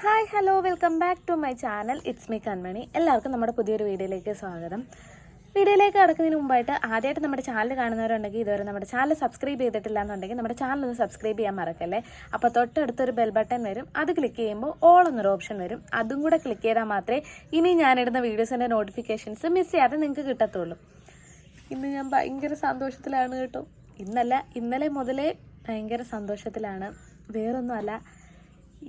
Hi hello welcome back to my channel it's me Kanmani എല്ലാവർക്കും നമ്മുടെ പുതിയൊരു വീഡിയോയിലേക്ക് സ്വാഗതം. വീഡിയോയിലേക്ക് കടക്കുന്നതിന് മുമ്പായിട്ട് ആദ്യമായിട്ട് നമ്മുടെ ചാനൽ കാണുന്നവരുണ്ടെങ്കിൽ ഇതുവരെ നമ്മുടെ ചാനൽ സബ്സ്ക്രൈബ് ചെയ്തിട്ടില്ല എന്നുണ്ടെങ്കിൽ നമ്മുടെ ചാനൽ ഒന്ന് സബ്സ്ക്രൈബ് ചെയ്യാൻ മറക്കല്ലേ? അപ്പോൾ തൊട്ടടുത്തൊരു ബെൽ ബട്ടൺ വരും. അത് ക്ലിക്ക് ചെയ്യുമ്പോൾ ഓൾ എന്നൊരു ഓപ്ഷൻ വരും. അതും കൂടെ ക്ലിക്ക് ചെയ്താൽ മാത്രമേ ഇനി ഞാനിടുന്ന വീഡിയോസിന്റെ നോട്ടിഫിക്കേഷൻസ് മിസ് ചെയ്യാതെ നിങ്ങൾക്ക് കിട്ടത്തുള്ളൂ. ഇന്ന് ഞാൻ ഭയങ്കര സന്തോഷത്തിലാണ് കേട്ടോ. ഇന്നല്ല ഇന്നലെ മുതലേ ഭയങ്കര സന്തോഷത്തിലാണ്. വേറൊന്നുമല്ല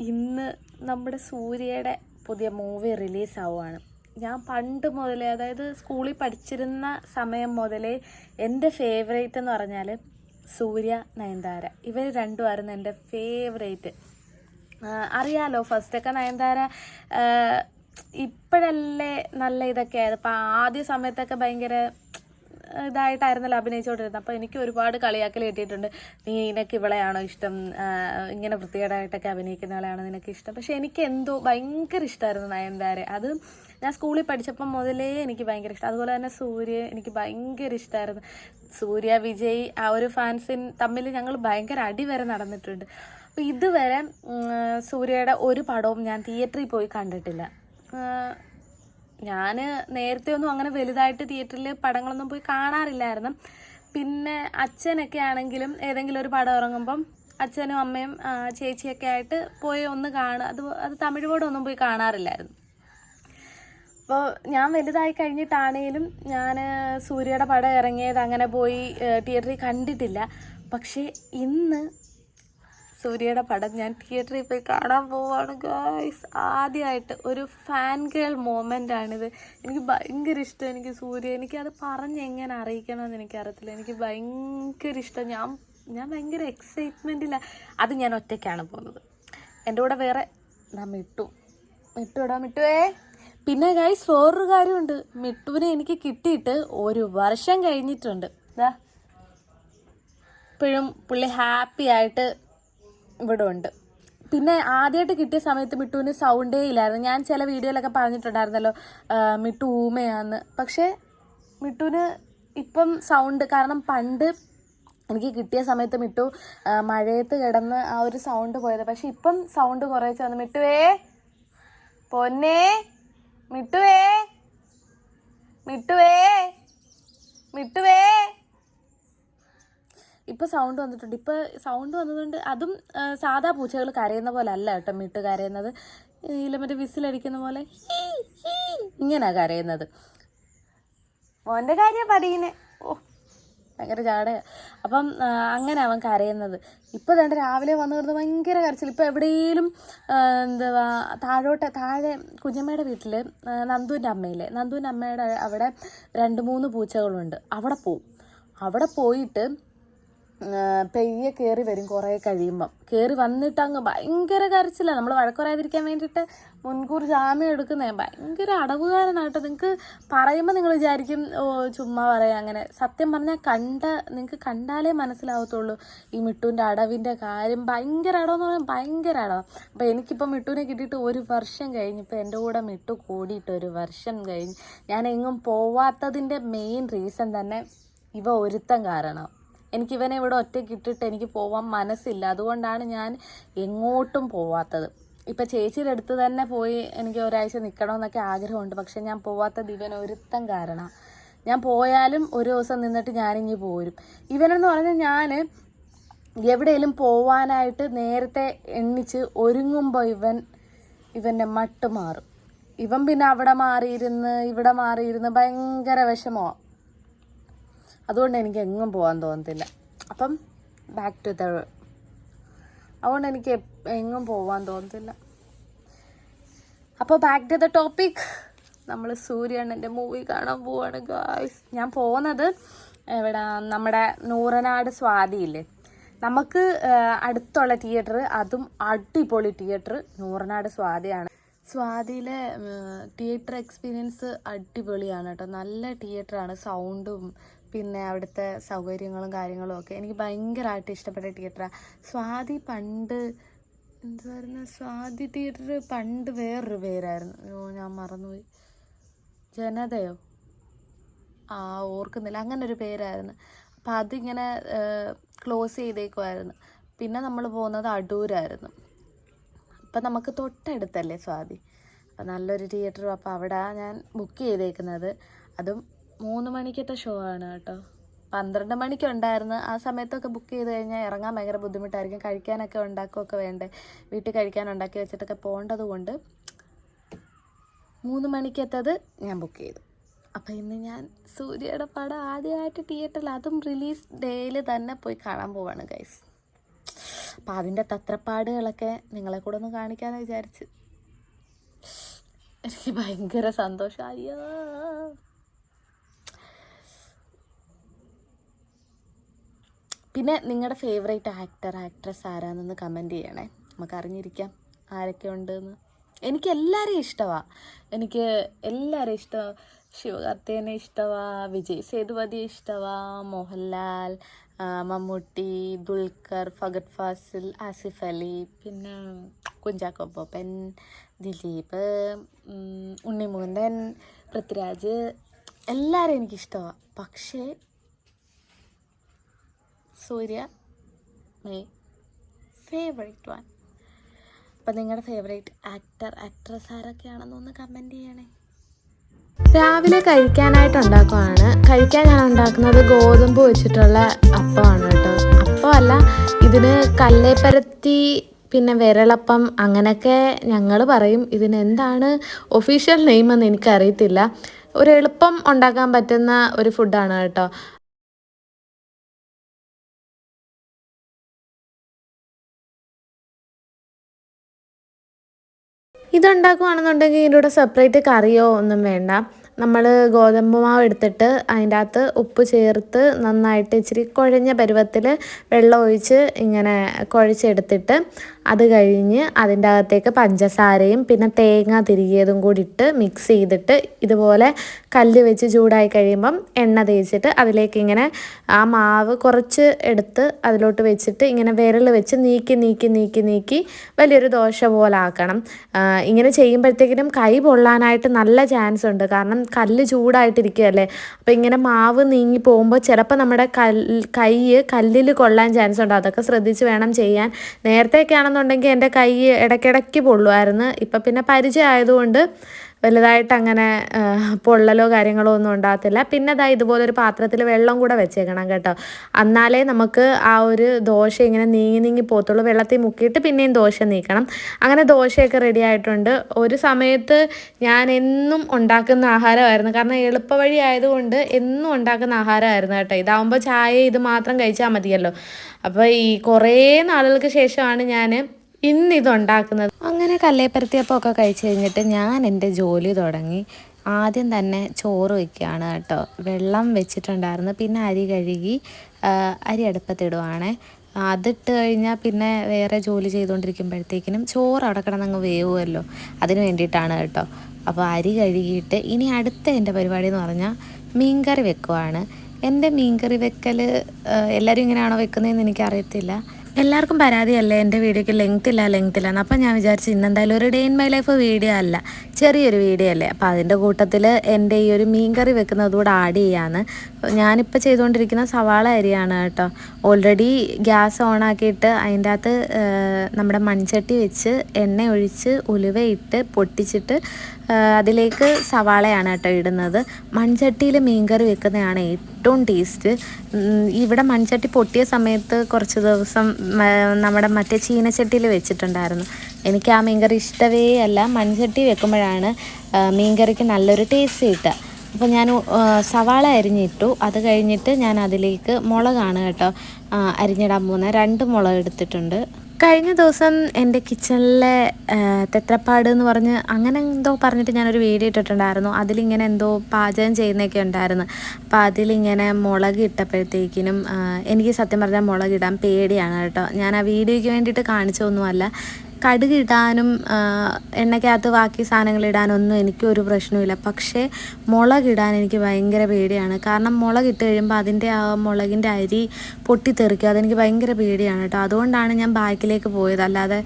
ഇന്ന് നമ്മുടെ സൂര്യയുടെ പുതിയ മൂവി റിലീസ് ആവുകയാണ് ഞാൻ പണ്ട് മുതലേ അതായത് സ്കൂളിൽ പഠിച്ചിരുന്ന സമയം മുതലേ എന്റെ ഫേവറേറ്റ് എന്ന് പറഞ്ഞാൽ സൂര്യ നയൻതാര. ഇവർ രണ്ടുമായിരുന്നു എന്റെ ഫേവറേറ്റ് അറിയാലോ ഫസ്റ്റൊക്കെ നയൻതാര ഇപ്പോഴല്ലേ നല്ല ഇതൊക്കെ ആയത്. അപ്പം ആദ്യ സമയത്തൊക്കെ ഭയങ്കര ഇതായിട്ടായിരുന്നല്ലോ അഭിനയിച്ചുകൊണ്ടിരുന്നത്. അപ്പോൾ എനിക്ക് ഒരുപാട് കളിയാക്കൽ കിട്ടിയിട്ടുണ്ട്. നീ നിനക്ക് ഇവളെയാണോ ഇഷ്ടം? ഇങ്ങനെ വൃത്തികേടായിട്ടൊക്കെ അഭിനയിക്കുന്നവളെയാണോ നിനക്ക് ഇഷ്ടം? പക്ഷെ എനിക്ക് എന്തോ ഭയങ്കര ഇഷ്ടമായിരുന്നു നയൻതാരെ. അത് ഞാൻ സ്കൂളിൽ പഠിച്ചപ്പം മുതലേ എനിക്ക് ഭയങ്കര ഇഷ്ടം. അതുപോലെ തന്നെ സൂര്യ എനിക്ക് ഭയങ്കര ഇഷ്ടമായിരുന്നു സൂര്യ വിജയ് ആ ഒരു ഫാൻസിൻ തമ്മിൽ ഞങ്ങൾ ഭയങ്കര അടി വരെ നടന്നിട്ടുണ്ട്. അപ്പോൾ ഇതുവരെ സൂര്യയുടെ ഒരു പടവും ഞാൻ തിയേറ്ററിൽ പോയി കണ്ടിട്ടില്ല. ഞാൻ നേരത്തെ ഒന്നും അങ്ങനെ വലുതായിട്ട് തിയേറ്ററിൽ പടങ്ങളൊന്നും പോയി കാണാറില്ലായിരുന്നു. പിന്നെ അച്ഛനൊക്കെ ആണെങ്കിലും ഏതെങ്കിലും ഒരു പടം ഇറങ്ങുമ്പം അച്ഛനും അമ്മയും ചേച്ചിയൊക്കെ ആയിട്ട് പോയി ഒന്ന് കാണുക. അത് അത് തമിഴ് പോയി കാണാറില്ലായിരുന്നു. അപ്പോൾ ഞാൻ വലുതായി കഴിഞ്ഞിട്ടാണേലും ഞാൻ സൂര്യയുടെ പടം ഇറങ്ങിയത് അങ്ങനെ പോയി തിയേറ്ററിൽ കണ്ടിട്ടില്ല. പക്ഷേ ഇന്ന് സൂര്യയുടെ പടം ഞാൻ തിയേറ്ററിൽ പോയി കാണാൻ പോവാണ് ഗായ്സ് ആദ്യമായിട്ട് ഒരു ഫാൻ ഗേൾ മൊമെന്റ് ആണിത്. എനിക്ക് ഭയങ്കര ഇഷ്ടം. എനിക്ക് സൂര്യ എനിക്കത് പറഞ്ഞ് എങ്ങനെ അറിയിക്കണമെന്ന് എനിക്കറിയത്തില്ല. എനിക്ക് ഭയങ്കര ഇഷ്ടം. ഞാൻ ഞാൻ ഭയങ്കര എക്സൈറ്റ്മെന്റില്ല അത് ഞാൻ ഒറ്റയ്ക്കാണ് പോകുന്നത്. എന്റെ കൂടെ വേറെ ഞാൻ മിട്ടു. മിട്ടു ഇടാം മിട്ടുവേ. പിന്നെ ഗൈസ് വേറൊരു കാര്യമുണ്ട്. മിട്ടുവിനെ എനിക്ക് കിട്ടിയിട്ട് ഒരു വർഷം കഴിഞ്ഞിട്ടുണ്ട്. ഇതാ ഇപ്പോഴും പുള്ളി ഹാപ്പി ആയിട്ട് ഇവിടെ ഉണ്ട് പിന്നെ ആദ്യമായിട്ട് കിട്ടിയ സമയത്ത് മിട്ടുവിന് സൗണ്ടേ ഇല്ലായിരുന്നു. ഞാൻ ചില വീഡിയോയിലൊക്കെ പറഞ്ഞിട്ടുണ്ടായിരുന്നല്ലോ മിട്ടു ഊമയാന്ന്. പക്ഷേ മിട്ടുവിന് ഇപ്പം സൗണ്ട് കാരണം പണ്ട് എനിക്ക് കിട്ടിയ സമയത്ത് മിട്ടു മഴയത്ത് കിടന്ന് ആ ഒരു സൗണ്ട് പോയത്. പക്ഷെ ഇപ്പം സൗണ്ട് കുറേച്ച് വന്നു. മിട്ടുവേ പൊന്നേ മിട്ടുവേ മിട്ടുവേ മിട്ടുവേ. ഇപ്പൊ സൗണ്ട് വന്നിട്ടുണ്ട്. ഇപ്പൊ സൗണ്ട് വന്നതുകൊണ്ട് അതും സാധാ പൂച്ചകൾ കരയുന്ന പോലെ അല്ല കേട്ടോ മിട്ട് കരയുന്നത്. ഇല്ല മറ്റേ വിസിലടിക്കുന്ന പോലെ ഇങ്ങനെ ഹീ, ഇങ്ങനാ കരയുന്നത്. മോന്റെ കാര്യം പറയുന്നേ ഓ ഭയങ്കര ചാട അപ്പം അങ്ങനെ അവൻ കരയുന്നത്. ഇപ്പൊ രണ്ട് രാവിലെ വന്നു കിടന്ന് ഭയങ്കര കരച്ചിൽ. ഇപ്പൊ എവിടെയെങ്കിലും എന്താ താഴോട്ട് താഴെ കുഞ്ഞമ്മയുടെ വീട്ടിൽ നന്ദുവിന്റെ അമ്മയില്ലേ? നന്ദുവിന്റെ അമ്മയുടെ അവിടെ രണ്ട് മൂന്ന് പൂച്ചകളുണ്ട്. അവിടെ പോവും. അവിടെ പോയിട്ട് പെയ്യെ കയറി വരും കുറേ കഴിയുമ്പം. കയറി വന്നിട്ട് അങ്ങ് ഭയങ്കര കരച്ചിലാണ് നമ്മൾ വഴക്കുറയാതിരിക്കാൻ വേണ്ടിയിട്ട് മുൻകൂർ ജാമ്യം എടുക്കുന്നേ. ഭയങ്കര അടവുകാരനായിട്ട് നിങ്ങൾക്ക് പറയുമ്പോൾ നിങ്ങൾ വിചാരിക്കും ഓ ചുമ്മാ പറയാം. അങ്ങനെ. സത്യം പറഞ്ഞാൽ കണ്ട നിങ്ങൾക്ക് കണ്ടാലേ മനസ്സിലാവത്തുള്ളൂ. ഈ മിട്ടുവിന്റെ അടവിന്റെ കാര്യം. ഭയങ്കര അടവെന്ന് പറഞ്ഞാൽ ഭയങ്കര അടവ്. അപ്പോൾ എനിക്കിപ്പോൾ മിട്ടുവിനെ കിട്ടിയിട്ട് ഒരു വർഷം കഴിഞ്ഞ് ഇപ്പോൾ എന്റെ കൂടെ മിട്ടു കൂടിയിട്ട് ഒരു വർഷം കഴിഞ്ഞ് ഞാൻ എങ്ങും പോവാത്തതിന്റെ മെയിൻ റീസൺ തന്നെ ഇവ ഒരുത്തം കാരണം. എനിക്ക് ഇവനെ ഇവിടെ ഒറ്റയ്ക്ക് ഇട്ടിട്ട് എനിക്ക് പോവാൻ മനസ്സില്ല. അതുകൊണ്ടാണ് ഞാൻ എങ്ങോട്ടും പോവാത്തത്. ഇപ്പം ചേച്ചിയുടെ അടുത്ത് തന്നെ പോയി എനിക്ക് ഒരാഴ്ച നിൽക്കണമെന്നൊക്കെ ആഗ്രഹമുണ്ട്. പക്ഷെ ഞാൻ പോവാത്തത് ഇവൻ ഒരുത്തം കാരണം. ഞാൻ പോയാലും ഒരു ദിവസം നിന്നിട്ട് ഞാനിങ്ങി പോരും. ഇവനെന്ന് പറഞ്ഞാൽ ഞാൻ എവിടെയെങ്കിലും പോവാനായിട്ട് നേരത്തെ എണ്ണിച്ച് ഒരുങ്ങുമ്പോൾ ഇവൻ ഇവന്റെ മട്ട് മാറും. ഇവൻ പിന്നെ അവിടെ മാറിയിരുന്ന് ഇവിടെ മാറിയിരുന്ന് ഭയങ്കര വിഷമമാണ് അതുകൊണ്ട് എനിക്ക് എങ്ങും പോകാൻ തോന്നത്തില്ല. അപ്പം ബാക്ക് ടു ദ അതുകൊണ്ട് എനിക്ക് എങ്ങും പോകാൻ തോന്നത്തില്ല. അപ്പോൾ ബാക്ക് ടു ദ ടോപ്പിക് നമ്മൾ സൂര്യണ്ണന്റെ മൂവി കാണാൻ പോവാണ് ഗായ്സ് ഞാൻ പോകുന്നത് എവിടെ? നമ്മുടെ നൂറനാട് സ്വാതിയില്ലേ? നമുക്ക് അടുത്തുള്ള തിയേറ്റർ അതും അടിപൊളി തിയേറ്റർ നൂറനാട് സ്വാതിയാണ്. സ്വാതിയിലെ തിയേറ്റർ എക്സ്പീരിയൻസ് അടിപൊളിയാണ് കേട്ടോ. നല്ല തിയേറ്ററാണ് സൗണ്ടും പിന്നെ അവിടുത്തെ സൗകര്യങ്ങളും കാര്യങ്ങളും ഒക്കെ എനിക്ക് ഭയങ്കരമായിട്ട് ഇഷ്ടപ്പെട്ട തിയേറ്ററാണ് സ്വാതി പണ്ട് എന്തായിരുന്നു സ്വാതി തിയേറ്റർ പണ്ട് വേറൊരു പേരായിരുന്നു. അയ്യോ ഞാൻ മറന്നുപോയി. ജനതയോ? ആ ഓർക്കുന്നില്ല. അങ്ങനെ ഒരു പേരായിരുന്നു. അപ്പം അതിങ്ങനെ ക്ലോസ് ചെയ്തേക്കുമായിരുന്നു പിന്നെ നമ്മൾ പോകുന്നത് അടൂരായിരുന്നു. അപ്പം നമുക്ക് തൊട്ടടുത്തല്ലേ സ്വാതി? അപ്പം നല്ലൊരു തിയേറ്ററും അപ്പോൾ അവിടെ ഞാൻ ബുക്ക് ചെയ്തേക്കുന്നത്. അതും മൂന്ന് മണിക്കത്തെ ഷോ ആണ് കേട്ടോ. പന്ത്രണ്ട് മണിക്കുണ്ടായിരുന്നു ആ സമയത്തൊക്കെ ബുക്ക് ചെയ്ത് കഴിഞ്ഞാൽ ഇറങ്ങാൻ ഭയങ്കര ബുദ്ധിമുട്ടായിരിക്കും. കഴിക്കാനൊക്കെ ഉണ്ടാക്കുകയൊക്കെ വേണ്ടേ. വീട്ടിൽ കഴിക്കാൻ ഉണ്ടാക്കി വെച്ചിട്ടൊക്കെ പോകേണ്ടത് കൊണ്ട് മൂന്ന് മണിക്കത്തത് ഞാൻ ബുക്ക് ചെയ്തു. അപ്പോൾ ഇന്ന് ഞാൻ സൂര്യയുടെ പടം ആദ്യമായിട്ട് തിയേറ്ററിൽ അതും റിലീസ് ഡേയിൽ തന്നെ പോയി കാണാൻ പോവാണ് ഗൈസ് അപ്പം അതിന്റെ തത്രപ്പാടുകളൊക്കെ നിങ്ങളെ കൂടെ ഒന്ന് കാണിക്കാമെന്ന് വിചാരിച്ച്. എനിക്ക് ഭയങ്കര സന്തോഷം. അയ്യോ. പിന്നെ നിങ്ങളുടെ ഫേവറേറ്റ് ആക്ടർ ആക്ട്രസ് ആരാണെന്ന് കമന്റ് ചെയ്യണേ. നമുക്ക് അറിഞ്ഞിരിക്കാം. ആരൊക്കെ ഉണ്ടെന്ന്. എനിക്ക് എല്ലാവരെയും ഇഷ്ടമാണ് എനിക്ക് എല്ലാവരെയും ഇഷ്ടമാണ് ശിവകാർത്തികനെ ഇഷ്ടമാണ് വിജയ് സേതുപതി ഇഷ്ടമാണ് മോഹൻലാൽ മമ്മൂട്ടി ദുൽഖർ ഫഗത് ഫാസിൽ ആസിഫ് അലി പിന്നെ കുഞ്ചാക്കോ ബോപ്പൻ ദിലീപ് ഉണ്ണിമുകുന്ദൻ പൃഥ്വിരാജ്. എല്ലാവരെയും എനിക്കിഷ്ടമാണ് പക്ഷേ സൂര്യ മൈ ഫേവറേറ്റ് വൺ അപ്പം നിങ്ങളുടെ ഫേവറേറ്റ് ആക്ടർ ആക്ട്രസ് ആരൊക്കെയാണെന്നൊന്ന് കമന്റ് ചെയ്യണേ. രാവിലെ കഴിക്കാനായിട്ട് ഉണ്ടാക്കുവാണ്. കഴിക്കാൻ ഞാൻ ഉണ്ടാക്കുന്നത് ഗോതമ്പ് വെച്ചിട്ടുള്ള അപ്പമാണ് കേട്ടോ. അപ്പമല്ല ഇതിന് കല്ലേപ്പരത്തി പിന്നെ വിരളപ്പം അങ്ങനെയൊക്കെ ഞങ്ങൾ പറയും. ഇതിന് എന്താണ് ഒഫീഷ്യൽ നെയിം എന്ന് എനിക്കറിയത്തില്ല. ഒരു എളുപ്പം ഉണ്ടാക്കാൻ പറ്റുന്ന ഒരു ഫുഡാണ് കേട്ടോ. ഇതുണ്ടാക്കുകയാണെന്നുണ്ടെങ്കിൽ ഇതിന്റെ കൂടെ സെപ്പറേറ്റ് കറിയോ ഒന്നും വേണ്ട. നമ്മൾ ഗോതമ്പ് മാവ് എടുത്തിട്ട് അതിന്റെ അകത്ത് ഉപ്പ് ചേർത്ത് നന്നായിട്ട് ഇച്ചിരി കുഴഞ്ഞ പരുവത്തിൽ വെള്ളം ഒഴിച്ച് ഇങ്ങനെ കുഴച്ചെടുത്തിട്ട് അത് കഴിഞ്ഞ് അതിന്റെ അകത്തേക്ക് പഞ്ചസാരയും പിന്നെ തേങ്ങ തിരികിയതും കൂടി ഇട്ട് മിക്സ് ചെയ്തിട്ട് ഇതുപോലെ കല്ല് വെച്ച് ചൂടായി കഴിയുമ്പം എണ്ണ തേച്ചിട്ട് അതിലേക്ക് ഇങ്ങനെ ആ മാവ് കുറച്ച് എടുത്ത് അതിലോട്ട് വെച്ചിട്ട് ഇങ്ങനെ വിരൽ വെച്ച് നീക്കി നീക്കി നീക്കി നീക്കി വലിയൊരു ദോശ പോലെ ആക്കണം. ഇങ്ങനെ ചെയ്യുമ്പോഴത്തേക്കിനും കൈ പൊള്ളാനായിട്ട് നല്ല ചാൻസ് ഉണ്ട്. കാരണം കല്ല് ചൂടായിട്ടിരിക്കുകയല്ലേ? അപ്പോൾ ഇങ്ങനെ മാവ് നീങ്ങി പോകുമ്പോൾ ചിലപ്പോൾ നമ്മുടെ കല്ല് കൈ കല്ലിൽ കൊള്ളാൻ ചാൻസ് ഉണ്ട്. അതൊക്കെ ശ്രദ്ധിച്ച് വേണം ചെയ്യാൻ. നേരത്തെയൊക്കെ ആണെന്നുണ്ടെങ്കിൽ എന്റെ കൈ ഇടയ്ക്കിടയ്ക്ക് പൊള്ളുമായിരുന്നു. ഇപ്പം പിന്നെ പരിചയം ആയതുകൊണ്ട് വലുതായിട്ട് അങ്ങനെ പൊള്ളലോ കാര്യങ്ങളോ ഒന്നും ഉണ്ടാകത്തില്ല. പിന്നെ ഇതാ ഇതുപോലൊരു പാത്രത്തിൽ വെള്ളം കൂടെ വെച്ചേക്കണം കേട്ടോ. എന്നാലേ നമുക്ക് ആ ഒരു ദോശ ഇങ്ങനെ നീങ്ങി നീങ്ങി പോത്തുള്ളൂ വെള്ളത്തിൽ മുക്കിയിട്ട് പിന്നെയും ദോശ നീക്കണം. അങ്ങനെ ദോശയൊക്കെ റെഡി ആയിട്ടുണ്ട്. ഒരു സമയത്ത് ഞാൻ എന്നും ഉണ്ടാക്കുന്ന ആഹാരമായിരുന്നു. കാരണം എളുപ്പവഴി ആയതുകൊണ്ട് എന്നും ഉണ്ടാക്കുന്ന ആഹാരമായിരുന്നു കേട്ടോ. ഇതാവുമ്പോൾ ചായ ഇത് മാത്രം കഴിച്ചാൽ മതിയല്ലോ. അപ്പോൾ ഈ കുറേ നാളുകൾക്ക് ശേഷമാണ് ഞാൻ ഇന്ന് ഇതുണ്ടാക്കുന്നത്. അങ്ങനെ കല്ലേപ്പരത്തിയപ്പം ഒക്കെ കഴിച്ച് കഴിഞ്ഞിട്ട് ഞാൻ എന്റെ ജോലി തുടങ്ങി. ആദ്യം തന്നെ ചോറ് വയ്ക്കുകയാണ് കേട്ടോ. വെള്ളം വെച്ചിട്ടുണ്ടായിരുന്നു. പിന്നെ അരി കഴുകി അരി അടുപ്പത്തിടുവാണേ. അതിട്ട് കഴിഞ്ഞാൽ പിന്നെ വേറെ ജോലി ചെയ്തുകൊണ്ടിരിക്കുമ്പോഴത്തേക്കിനും ചോറ് അവിടെ കിടന്നങ്ങ് വേവുമല്ലോ. അതിന് വേണ്ടിയിട്ടാണ് കേട്ടോ. അപ്പോൾ അരി കഴുകിയിട്ട് ഇനി അടുത്ത എന്റെ പരിപാടി എന്ന് പറഞ്ഞാൽ മീൻകറി വെക്കുവാണ്. എന്റെ മീൻകറി വെക്കൽ എല്ലാവരും ഇങ്ങനെയാണോ വെക്കുന്നതെന്ന് എനിക്കറിയത്തില്ല. എല്ലാവർക്കും പരാതിയല്ലേ? എന്റെ വീഡിയോയ്ക്ക് ലെങ്ത് ഇല്ല ലെങ്ത് അപ്പം ഞാൻ വിചാരിച്ചു ഇന്നെന്തായാലും ഒരു day in my life video അല്ല. ചെറിയൊരു വീഡിയോ അല്ലേ അപ്പോൾ അതിന്റെ കൂട്ടത്തിൽ എന്റെ ഈ ഒരു മീൻ കറി വെക്കുന്നത് കൂടെ ആഡ് ചെയ്യാന്ന്. ഞാനിപ്പോൾ ചെയ്തുകൊണ്ടിരിക്കുന്ന സവാള അരിയാണ് കേട്ടോ. ഓൾറെഡി ഗ്യാസ് ഓണാക്കിയിട്ട് അതിന്റെ അകത്ത് നമ്മുടെ മൺചട്ടി വെച്ച് എണ്ണ ഒഴിച്ച് ഉലുവയിട്ട് പൊട്ടിച്ചിട്ട് അതിലേക്ക് സവാളയാണ് കേട്ടോ ഇടുന്നത്. മൺചട്ടിയിൽ മീൻകറി വെക്കുന്നതാണ് ഏറ്റവും ടേസ്റ്റ് ഇവിടെ മൺചട്ടി പൊട്ടിയ സമയത്ത് കുറച്ച് ദിവസം നമ്മുടെ മറ്റേ ചീനച്ചട്ടിയിൽ വെച്ചിട്ടുണ്ടായിരുന്നു. എനിക്ക് ആ മീൻകറി ഇഷ്ടവേ അല്ല. മൺചട്ടി വെക്കുമ്പോഴാണ് മീൻകറിക്ക് നല്ലൊരു ടേസ്റ്റ് കിട്ടുക. അപ്പോൾ ഞാൻ സവാള അരിഞ്ഞിട്ടു. അത് കഴിഞ്ഞിട്ട് ഞാൻ അതിലേക്ക് മുളകാണ് കേട്ടോ അരിഞ്ഞിടാൻ പോകുന്നത്. രണ്ട് മുളക് എടുത്തിട്ടുണ്ട്. കഴിഞ്ഞ ദിവസം എന്റെ കിച്ചണിലെ തെത്രപ്പാട് എന്ന് പറഞ്ഞ് അങ്ങനെ എന്തോ പറഞ്ഞിട്ട് ഞാനൊരു വീഡിയോ ഇട്ടിട്ടുണ്ടായിരുന്നു. അതിലിങ്ങനെ എന്തോ പാചകം ചെയ്യുന്നതൊക്കെ ഉണ്ടായിരുന്നു. അപ്പോൾ അതിലിങ്ങനെ മുളക് ഇട്ടപ്പോഴത്തേക്കിനും എനിക്ക് സത്യം പറഞ്ഞാൽ മുളക് ഇടാൻ പേടിയാണ് കേട്ടോ. ഞാൻ ആ വീഡിയോയ്ക്ക് വേണ്ടിയിട്ട് കാണിച്ചതൊന്നുമല്ല. കടുക് ഇടാനും എണ്ണയ്ക്കകത്ത് ബാക്കി സാധനങ്ങൾ ഇടാനൊന്നും എനിക്കൊരു പ്രശ്നവുമില്ല. പക്ഷേ മുളക് ഇടാൻ എനിക്ക് ഭയങ്കര പേടിയാണ്. കാരണം മുളകിട്ട് കഴിയുമ്പോൾ അതിന്റെ ആ മുളകിന്റെ അരി പൊട്ടിത്തെറിക്കും. അതെനിക്ക് ഭയങ്കര പേടിയാണ് കേട്ടോ. അതുകൊണ്ടാണ് ഞാൻ ബാക്കിലേക്ക് പോയത്. അല്ലാതെ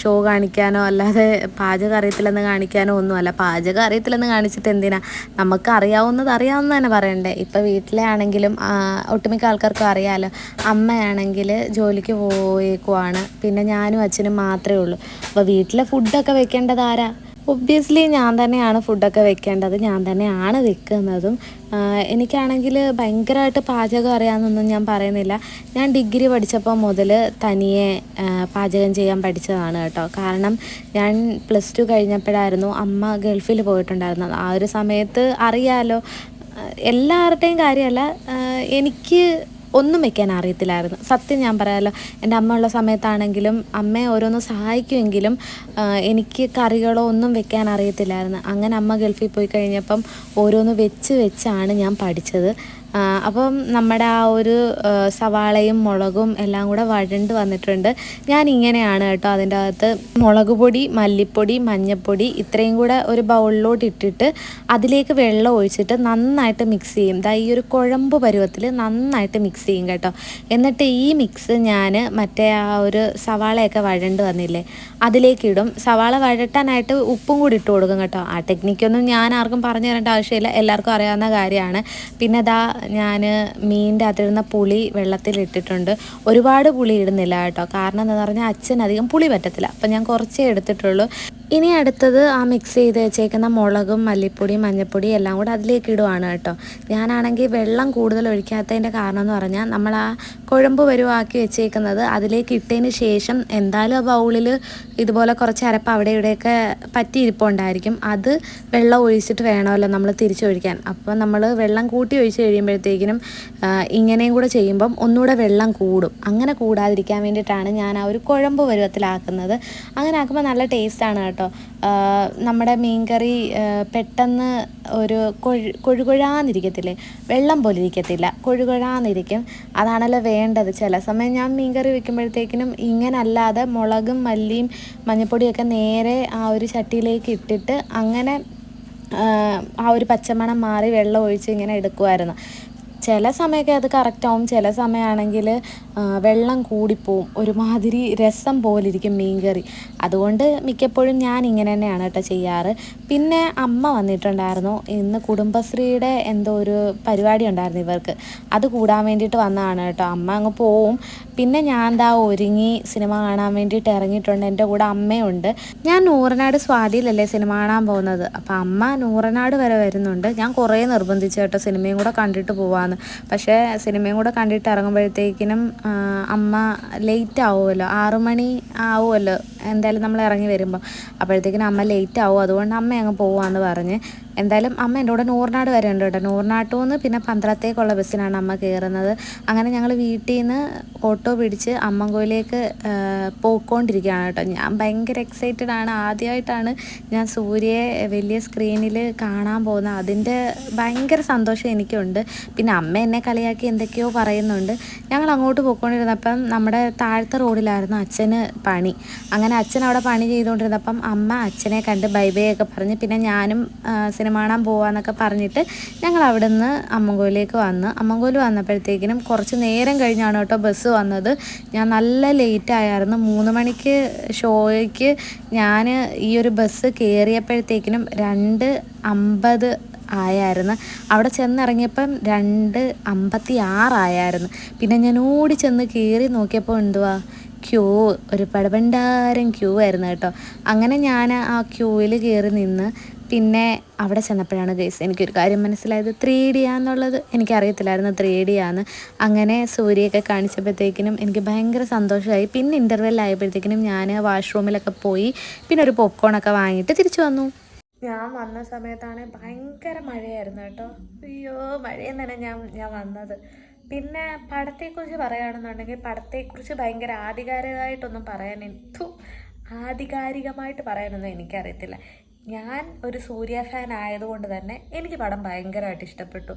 ഷോ കാണിക്കാനോ അല്ലാതെ പാചകം അറിയത്തില്ലെന്ന് കാണിക്കാനോ ഒന്നുമല്ല. പാചകം അറിയത്തില്ലെന്ന് കാണിച്ചിട്ട് എന്തിനാ? നമുക്ക് അറിയാവുന്നത് അറിയാവുന്ന തന്നെ പറയണ്ടേ. ഇപ്പോൾ വീട്ടിലെ ആണെങ്കിലും ഒട്ടുമിക്ക ആൾക്കാർക്കും അറിയാമല്ലോ അമ്മയാണെങ്കിൽ ജോലിക്ക് പോയേക്കുവാണ്. പിന്നെ ഞാനും അച്ഛനും മാത്രമേ ഉള്ളൂ. അപ്പോൾ വീട്ടിലെ ഫുഡൊക്കെ വെക്കേണ്ടത് ആരാ? ഒബ്വിയസ്ലി ഞാൻ തന്നെയാണ് ഫുഡൊക്കെ വെക്കേണ്ടത്. ഞാൻ തന്നെയാണ് വെക്കുന്നതും. എനിക്കാണെങ്കിൽ ഭയങ്കരമായിട്ട് പാചകം അറിയാമെന്നൊന്നും ഞാൻ പറയുന്നില്ല. ഞാൻ ഡിഗ്രി പഠിച്ചപ്പോൾ മുതൽ തനിയെ പാചകം ചെയ്യാൻ പഠിച്ചതാണ് കേട്ടോ. കാരണം ഞാൻ പ്ലസ് ടു കഴിഞ്ഞപ്പോഴായിരുന്നു അമ്മ ഗൾഫിൽ പോയിട്ടുണ്ടായിരുന്നത്. ആ ഒരു സമയത്ത് അറിയാലോ എല്ലാവരുടെയും കാര്യമല്ല എനിക്ക് ഒന്നും വെക്കാൻ അറിയത്തില്ലായിരുന്നു. സത്യം ഞാൻ പറയാമല്ലോ എന്റെ അമ്മ ഉള്ള സമയത്താണെങ്കിലും അമ്മയെ ഓരോന്ന് സഹായിക്കുമെങ്കിലും എനിക്ക് കറികളോ ഒന്നും വെക്കാൻ അറിയത്തില്ലായിരുന്നു. അങ്ങനെ അമ്മ ഗൾഫിൽ പോയി കഴിഞ്ഞപ്പം ഓരോന്ന് വെച്ച് വെച്ചാണ് ഞാൻ പഠിച്ചത്. അപ്പം നമ്മുടെ ആ ഒരു സവാളയും മുളകും എല്ലാം കൂടെ വഴണ്ട് വന്നിട്ടുണ്ട്. ഞാൻ ഇങ്ങനെയാണ് കേട്ടോ അതിന്റെ അകത്ത് മുളക് പൊടി മല്ലിപ്പൊടി മഞ്ഞൾപ്പൊടി ഇത്രയും കൂടെ ഒരു ബൗളിലോട്ട് ഇട്ടിട്ട് അതിലേക്ക് വെള്ളം ഒഴിച്ചിട്ട് നന്നായിട്ട് മിക്സ് ചെയ്യും. ദാ ഈ ഒരു കുഴമ്പ് പരുവത്തിൽ നന്നായിട്ട് മിക്സ് ചെയ്യും കേട്ടോ. എന്നിട്ട് ഈ മിക്സ് ഞാൻ മറ്റേ ആ ഒരു സവാളയൊക്കെ വഴണ്ട് വന്നില്ലേ അതിലേക്ക് ഇടും സവാള വഴട്ടാനായിട്ട് ഉപ്പും കൂടി ഇട്ട് കൊടുക്കും കേട്ടോ. ആ ടെക്നിക്കൊന്നും ഞാൻ ആർക്കും പറഞ്ഞു തരേണ്ട ആവശ്യമില്ല. എല്ലാവർക്കും അറിയാവുന്ന കാര്യമാണ്. പിന്നെ ദാ ഞാൻ മീനിന്റെ അതിരുന്ന പുളി വെള്ളത്തിലിട്ടിട്ടുണ്ട്. ഒരുപാട് പുളി ഇടുന്നില്ല കേട്ടോ. കാരണം എന്താണെന്ന് പറഞ്ഞാൽ അച്ഛൻ അധികം പുളി പറ്റത്തില്ല. അപ്പം ഞാൻ കുറച്ചേ എടുത്തിട്ടുള്ളൂ. ഇനി അടുത്തത് ആ മിക്സ് ചെയ്ത് വെച്ചേക്കുന്ന മുളകും മല്ലിപ്പൊടിയും മഞ്ഞൾപ്പൊടിയും എല്ലാം കൂടെ അതിലേക്ക് ഇടുവാണ് കേട്ടോ. ഞാനാണെങ്കിൽ വെള്ളം കൂടുതൽ ഒഴിക്കാത്തതിന്റെ കാരണം എന്ന് പറഞ്ഞാൽ നമ്മൾ ആ കുഴമ്പ് വരുവാക്കി വെച്ചേക്കുന്നത് അതിലേക്ക് ഇട്ടതിന് ശേഷം എന്തായാലും ആ ബൗളിൽ ഇതുപോലെ കുറച്ച് അരപ്പ് അവിടെ ഇവിടെയൊക്കെ പറ്റിയിരിപ്പുണ്ടായിരിക്കും. അത് വെള്ളം ഒഴിച്ചിട്ട് വേണമല്ലോ നമ്മൾ തിരിച്ചൊഴിക്കാൻ അപ്പോൾ നമ്മൾ വെള്ളം കൂട്ടി ഒഴിച്ച് കഴിയുമ്പോഴത്തേക്കിനും ഇങ്ങനെയും കൂടെ ചെയ്യുമ്പം ഒന്നുകൂടെ വെള്ളം കൂടും. അങ്ങനെ കൂടാതിരിക്കാൻ വേണ്ടിയിട്ടാണ് ഞാൻ ആ ഒരു കുഴമ്പ് പരുവത്തിലാക്കുന്നത്. അങ്ങനെ ആക്കുമ്പോൾ നല്ല ടേസ്റ്റാണ് കേട്ടോ. ആ, നമ്മുടെ മീൻകറി പെട്ടെന്ന് ഒരു കൊഴു കൊഴുകൊഴാന്നിരിക്കത്തില്ലേ? വെള്ളം പോലെ ഇരിക്കത്തില്ല കൊഴുകൊഴാന്നിരിക്കും. അതാണല്ലോ വേണ്ടത്. ചില സമയം ഞാൻ മീൻകറി വെക്കുമ്പോഴത്തേക്കിനും ഇങ്ങനെ അല്ലാതെ മുളകും മല്ലിയും മഞ്ഞൾപ്പൊടിയൊക്കെ നേരെ ആ ഒരു ചട്ടിയിലേക്ക് ഇട്ടിട്ട് അങ്ങനെ ആ ഒരു പച്ചമണം മാറി വെള്ളം ഒഴിച്ച് ഇങ്ങനെ എടുക്കുമായിരുന്നു ചില സമയമൊക്കെ അത് കറക്റ്റ് ആവും. ചില സമയമാണെങ്കിൽ വെള്ളം കൂടിപ്പോവും. ഒരുമാതിരി രസം പോലിരിക്കും മീൻകറി. അതുകൊണ്ട് മിക്കപ്പോഴും ഞാൻ ഇങ്ങനെ തന്നെയാണ് കേട്ടോ ചെയ്യാറ്. പിന്നെ അമ്മ വന്നിട്ടുണ്ടായിരുന്നു. ഇന്ന് കുടുംബശ്രീയുടെ എന്തോ ഒരു പരിപാടി ഉണ്ടായിരുന്നു ഇവർക്ക്. അത് കൂടാൻ വേണ്ടിയിട്ട് വന്നതാണ് കേട്ടോ. അമ്മ അങ്ങ് പോവും. പിന്നെ ഞാൻ എന്താ ഒരുങ്ങി സിനിമ കാണാൻ വേണ്ടിയിട്ട് ഇറങ്ങിയിട്ടുണ്ട്. എന്റെ കൂടെ അമ്മയുണ്ട്. ഞാൻ നൂറനാട് സ്വാതിയിലല്ലേ സിനിമ കാണാൻ പോകുന്നത്? അപ്പം അമ്മ നൂറനാട് വരെ വരുന്നുണ്ട്. ഞാൻ കുറേ നിർബന്ധിച്ചു കേട്ടോ സിനിമയും കൂടെ കണ്ടിട്ട് പോവാന്ന് പക്ഷേ സിനിമയും കൂടെ കണ്ടിട്ട് ഇറങ്ങുമ്പോഴത്തേക്കിനും അമ്മ ലേറ്റ് ആവുമല്ലോ. ആറു മണി ആവുമല്ലോ എന്തായാലും നമ്മൾ ഇറങ്ങി വരുമ്പോൾ അപ്പോഴത്തേക്കിനും അമ്മ ലേറ്റ് ആവും. അതുകൊണ്ട് അമ്മ അങ്ങ് പോവാന്ന് പറഞ്ഞ്. എന്തായാലും അമ്മ എന്റെ കൂടെ നൂറിനാട് വരെ ഉണ്ട് കേട്ടോ. നൂറിനാട്ടിൽ നിന്ന് പിന്നെ പന്ത്രത്തേക്കുള്ള ബസ്സിനാണ് അമ്മ കയറുന്നത്. അങ്ങനെ ഞങ്ങൾ വീട്ടിൽ നിന്ന് ഓട്ടോ പിടിച്ച് അമ്മങ്കോയിലേക്ക് പോയിക്കൊണ്ടിരിക്കുകയാണ് കേട്ടോ. ഞാൻ ഭയങ്കര എക്സൈറ്റഡ് ആണ്. ആദ്യമായിട്ടാണ് ഞാൻ സൂര്യയെ വലിയ സ്ക്രീനിൽ കാണാൻ പോകുന്നത്. അതിന്റെ ഭയങ്കര സന്തോഷം എനിക്കുണ്ട്. പിന്നെ അമ്മ എന്നെ കളിയാക്കി എന്തൊക്കെയോ പറയുന്നുണ്ട്. ഞങ്ങൾ അങ്ങോട്ട് പോയിക്കൊണ്ടിരുന്നപ്പം നമ്മുടെ താഴത്തെ റോഡിലായിരുന്നു അച്ഛന് പണി. അങ്ങനെ അച്ഛൻ അവിടെ പണി ചെയ്തുകൊണ്ടിരുന്നപ്പം അമ്മ അച്ഛനെ കണ്ട് ബൈ പറഞ്ഞ് പിന്നെ ഞാനും സിനിമ കാണാൻ പോവാന്നൊക്കെ പറഞ്ഞിട്ട് ഞങ്ങൾ അവിടെ നിന്ന് അമ്മങ്കോയിലേക്ക് വന്ന്. അമ്മങ്കോയിൽ വന്നപ്പോഴത്തേക്കിനും കുറച്ച് നേരം കഴിഞ്ഞാണ് കേട്ടോ ബസ് വന്നത്. ഞാൻ നല്ല ലേറ്റ് ആയായിരുന്നു മൂന്ന് മണിക്ക് ഷോയ്ക്ക് ഞാൻ ഈ ഒരു ബസ് കയറിയപ്പോഴത്തേക്കിനും രണ്ട് അമ്പത് ആയായിരുന്നു. അവിടെ ചെന്നിറങ്ങിയപ്പം രണ്ട് അമ്പത്തി ആറായായിരുന്നു പിന്നെ ഞാൻ ഓടി ചെന്ന് കയറി നോക്കിയപ്പോൾ എന്തുവാ? ക്യൂ ഒരു പടപണ്ടാരം ക്യൂ ആയിരുന്നു കേട്ടോ. അങ്ങനെ ഞാൻ ആ ക്യൂവിൽ കയറി നിന്ന് പിന്നെ അവിടെ ചെന്നപ്പോഴാണ് ഗൈസ് എനിക്കൊരു കാര്യം മനസ്സിലായത്. ത്രീ ഡി ആന്നുള്ളത് എനിക്കറിയത്തില്ലായിരുന്നു ത്രീ ഡി ആന്ന് അങ്ങനെ സൂര്യയൊക്കെ കാണിച്ചപ്പോഴത്തേക്കിനും എനിക്ക് ഭയങ്കര സന്തോഷമായി. പിന്നെ ഇന്റർവെൽ ആയപ്പോഴത്തേക്കിനും ഞാൻ വാഷ്റൂമിലൊക്കെ പോയി പിന്നെ ഒരു പോപ്കോണൊക്കെ വാങ്ങിയിട്ട് തിരിച്ചു വന്നു. ഞാൻ വന്ന സമയത്താണ് ഭയങ്കര മഴയായിരുന്നു കേട്ടോ. അയ്യോ മഴയിൽ തന്നെ ഞാൻ ഞാൻ വന്നത്. പിന്നെ പടത്തെക്കുറിച്ച് പറയുകയാണെന്നുണ്ടെങ്കിൽ പടത്തെക്കുറിച്ച് ഭയങ്കര ആധികാരികമായിട്ടൊന്നും പറയാൻ എന്തു ആധികാരികമായിട്ട് പറയാനൊന്നും എനിക്കറിയത്തില്ല. ഞാൻ ഒരു സൂര്യ ഫാൻ ആയതുകൊണ്ട് തന്നെ എനിക്ക് പടം ഭയങ്കരമായിട്ട് ഇഷ്ടപ്പെട്ടു.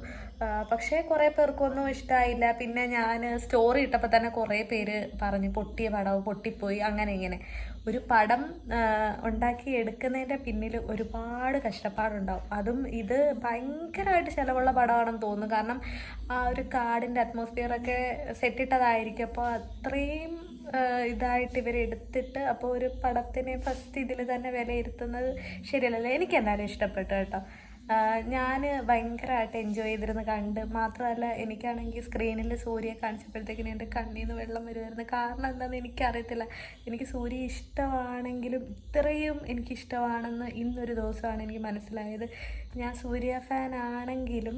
പക്ഷേ കുറേ പേർക്കൊന്നും ഇഷ്ടമായില്ല പിന്നെ ഞാൻ സ്റ്റോറി ഇട്ടപ്പോൾ തന്നെ കുറേ പേര് പറഞ്ഞു പൊട്ടിയ പടവും പൊട്ടിപ്പോയി അങ്ങനെ ഇങ്ങനെ. ഒരു പടം ഉണ്ടാക്കി എടുക്കുന്നതിന്റെ പിന്നിൽ ഒരുപാട് കഷ്ടപ്പാടുണ്ടാവും. അതും ഇത് ഭയങ്കരമായിട്ട് ചിലവുള്ള പടമാണെന്ന് തോന്നുന്നു. കാരണം ആ ഒരു കാടിന്റെ അറ്റ്മോസ്ഫിയറൊക്കെ സെറ്റിട്ടതായിരിക്കും അപ്പോൾ അത്രയും ഇതായിട്ട് ഇവർ എടുത്തിട്ട് അപ്പോൾ ഒരു പടത്തിനെ ഫസ്റ്റ് ഇതിൽ തന്നെ വിലയിരുത്തുന്നത് ശരിയല്ലല്ലോ? എനിക്ക് എന്തായാലും ഇഷ്ടപ്പെട്ടു കേട്ടോ. ഞാൻ ഭയങ്കരമായിട്ട് എൻജോയ് ചെയ്തിരുന്ന് കണ്ട്. മാത്രമല്ല എനിക്കാണെങ്കിൽ സ്ക്രീനിൽ സൂര്യയെ കാണിച്ചപ്പോഴത്തേക്കിനും എന്റെ കണ്ണിൽ നിന്ന് വെള്ളം വരുമായിരുന്നു കാരണം എന്താണെന്ന് എനിക്കറിയത്തില്ല. എനിക്ക് സൂര്യ ഇഷ്ടമാണെങ്കിലും ഇത്രയും എനിക്കിഷ്ടമാണെന്ന് ഇന്നൊരു ദിവസമാണ് എനിക്ക് മനസ്സിലായത്. ഞാൻ സൂര്യ ഫാൻ ആണെങ്കിലും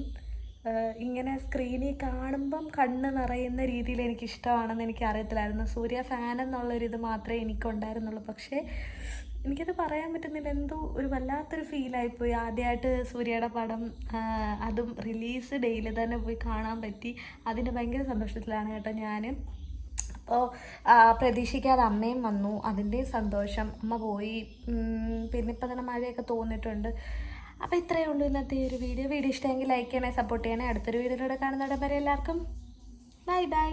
ഇങ്ങനെ സ്ക്രീനിൽ കാണുമ്പം കണ്ണ് നിറയുന്ന രീതിയിൽ എനിക്ക് ഇഷ്ടമാണെന്ന് എനിക്ക് അറിയത്തില്ലായിരുന്നു സൂര്യ ഫാൻ എന്നുള്ളൊരിത് മാത്രമേ എനിക്കുണ്ടായിരുന്നുള്ളൂ. പക്ഷേ എനിക്കത് പറയാൻ പറ്റുന്നില്ല. എന്തോ ഒരു വല്ലാത്തൊരു ഫീലായിപ്പോയി ആദ്യമായിട്ട് സൂര്യയുടെ പടം അതും റിലീസ് ഡേയിൽ തന്നെ പോയി കാണാൻ പറ്റി. അതിന്റെ ഭയങ്കര സന്തോഷത്തിലാണ് കേട്ടോ ഞാൻ അപ്പോൾ പ്രതീക്ഷിക്കാതെ അമ്മയും വന്നു. അതിന്റെയും സന്തോഷം. അമ്മ പോയി. പിന്നെ ഇപ്പം തന്നെ മഴയൊക്കെ തോന്നിയിട്ടുണ്ട്. അപ്പോൾ ഇത്രയേ ഉള്ളൂ ഇന്നത്തെ ഈ ഒരു വീഡിയോ. വീഡിയോ ഇഷ്ടമെങ്കിൽ ലൈക്ക് ചെയ്യണേ സപ്പോർട്ട് ചെയ്യണേ. അടുത്തൊരു വീഡിയോയിലൂടെ കാണുന്നവിടെ വരെ എല്ലാവർക്കും ബൈ ബൈ